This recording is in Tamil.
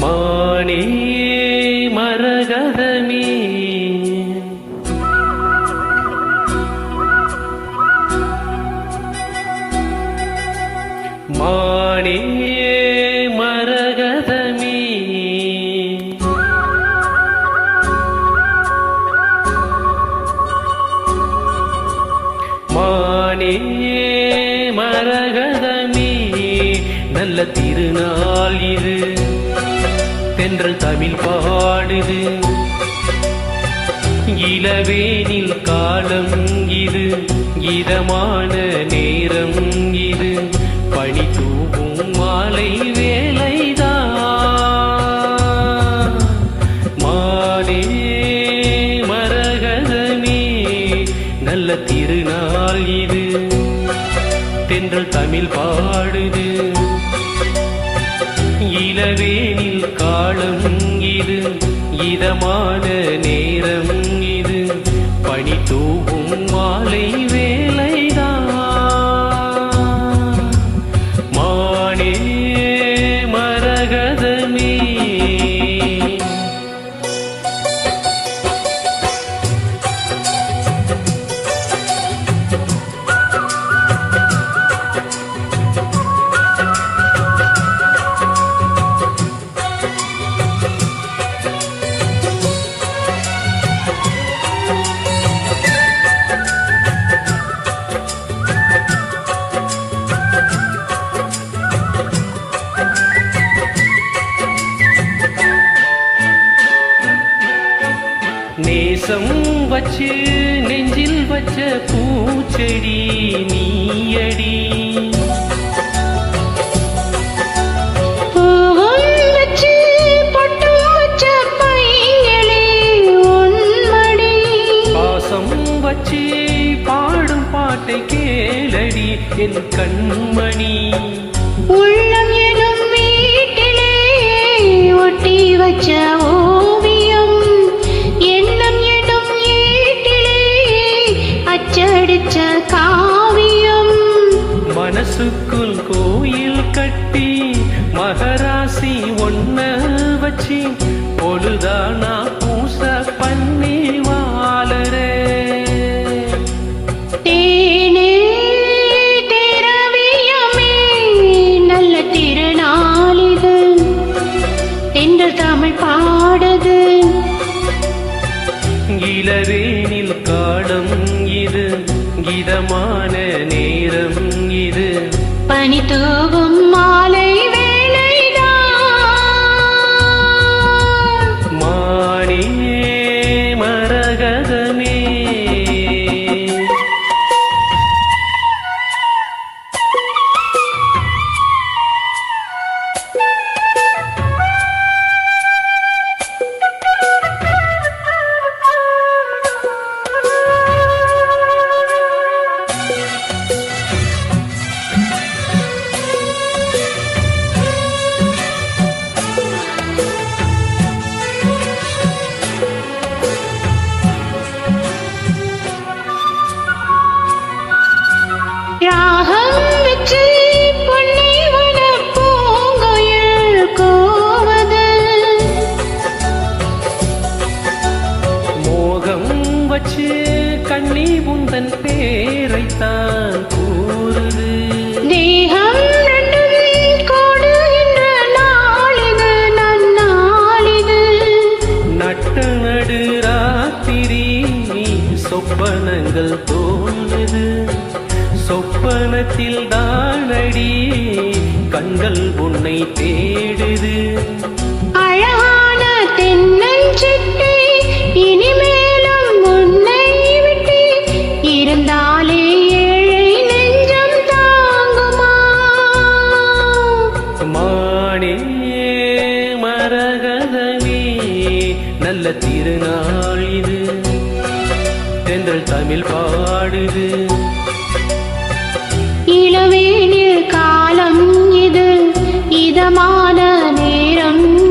மானே மரகதமே. மானே மரகதமே. மானே மரகதமே. நல்ல திருநாள் இது. என்று தமிழ் பாடுது. இளவேனில் காலம் இது இதமான நேரம் இது. பணி தூவும் மாலை வேலைதான் மானே மரகதமே நல்ல திருநாள் இது. தென்றல் தமிழ் பாடுது. இளவேனில் காலம் இது இதமான நேரம். நேசம் வச்சு நெஞ்சில் வச்ச பூச்செடி நீயடி. வச்சு பாடும் பாட்டை கேளடி என் கண்மணி. உள்ளம் எனும் வீட்டிலே ஒட்டி வச்ச அச்சடிச்ச காவியம். மனசுக்குள் கோயில் கட்டி மகராசி ஒன்ன வச்சு பொழுதானா பூச பண்ணி வாழறே தமிழ் பாடுது. இளவேனில் காலம் இது. இதமான நேரம் இது பனி தூவும் மா வச்சு கண்ணி உந்தன் பேரைத்தான் கூறுது. தேகம் நடு ராத்திரி சொப்பனங்கள் தோணுது சொப்பனத்தில் தானடி கண்கள் உன்னை தேடுது. அழகான தென்னஞ்சிட்டை நல்ல திருநாள் இது. தென்றல் தமிழ் பாடுது. இளவேனில் காலம் இது. இதமான நேரம்